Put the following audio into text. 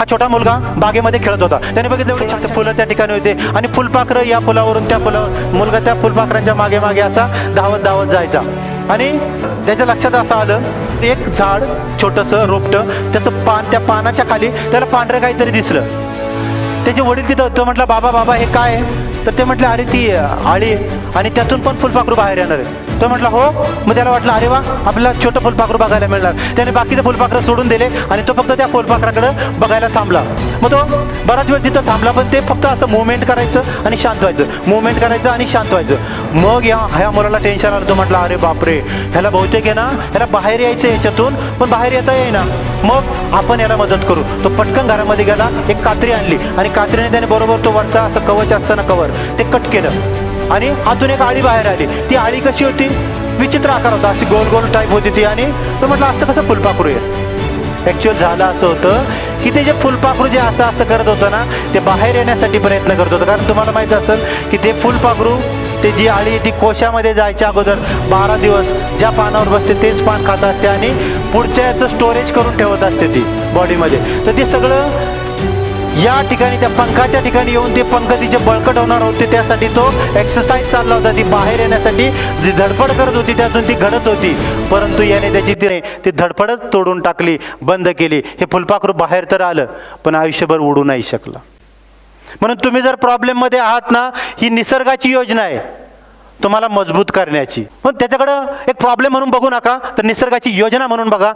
हा छोटा मुलगा बागेमध्ये खेळत होता. त्याने बघितलं एवढी छान फुलं त्या ठिकाणी होते. आणि फुलपाखरं या फुलावरून त्या फुलं मुलगा त्या फुलपाखरांच्या मागे मागे असा धावत धावत जायचा. आणि त्याच्या लक्षात असं आलं एक झाड छोटंसं रोपटं त्याचं पान त्या पानाच्या खाली त्याला पांढरं काहीतरी दिसलं. त्याचे वडील तिथं तो म्हटलं बाबा बाबा हे काय आहे? तर ते म्हटलं अरे ती आळी आणि त्यातून पण फुलपाखरू बाहेर येणार आहे तो म्हटला हो. मग त्याला वाटलं अरे वा आपल्याला छोटं फुलपाखरू बघायला मिळणार. त्याने बाकीचं फुलपाखरं सोडून दिले आणि तो फक्त त्या फुलपाखराकडं बघायला थांबला. मग तो बराच वेळ तिथं थांबला पण ते फक्त असं मुवमेंट करायचं आणि शांत व्हायचं. मुवमेंट करायचं आणि शांत व्हायचं. मग या ह्या मुलाला टेन्शन आलं. तो म्हटलं अरे बापरे ह्याला बहुतेक आहे ना ह्याला बाहेर यायचं याच्यातून पण बाहेर येता येईना. मग आपण याला मदत करू. तो पटकन घरामध्ये गेला एक कात्री आणली आणि कात्रीने त्याने बरोबर तो वरचा असं कवच असतं ना कवर ते कट केलं. आणि आतून एक आळी बाहेर आली. ती आळी कशी होती? विचित्र आकार होता. अशी गोल गोल टाईप होती ती आणि तो म्हटलं असं कसं फुलपाखरू आहे ॲक्च्युअल झालं असं होतं की ते जे फुलपाखरू जे असं असं करत होतं ना ते बाहेर येण्यासाठी प्रयत्न करत होतं. कारण तुम्हाला माहीत असेल की ते फुलपाखरू ते जी आळी ती कोशामध्ये जायच्या अगोदर बारा दिवस ज्या पानावर बसते तेच पान खात असते आणि पुढच्या याचं स्टोरेज करून ठेवत असते ती बॉडीमध्ये तर ते सगळं या ठिकाणी त्या पंखाच्या ठिकाणी येऊन ते पंख तिचे बळकट होणार होते त्यासाठी तो एक्सरसाइज चालला होता. ती बाहेर येण्यासाठी जी धडपड करत होती त्यातून ती घडत होती. परंतु याने त्याची ती ती धडपडच तोडून टाकली बंद केली. हे फुलपाखरू बाहेर तर आलं पण आयुष्यभर उडू नाही शकलं. म्हणून तुम्ही जर प्रॉब्लेममध्ये आहात ना ही निसर्गाची योजना आहे. तुम्हाला मजबूत करण्याची. पण त्याच्याकडं एक प्रॉब्लेम म्हणून बघू नका तर निसर्गाची योजना म्हणून बघा.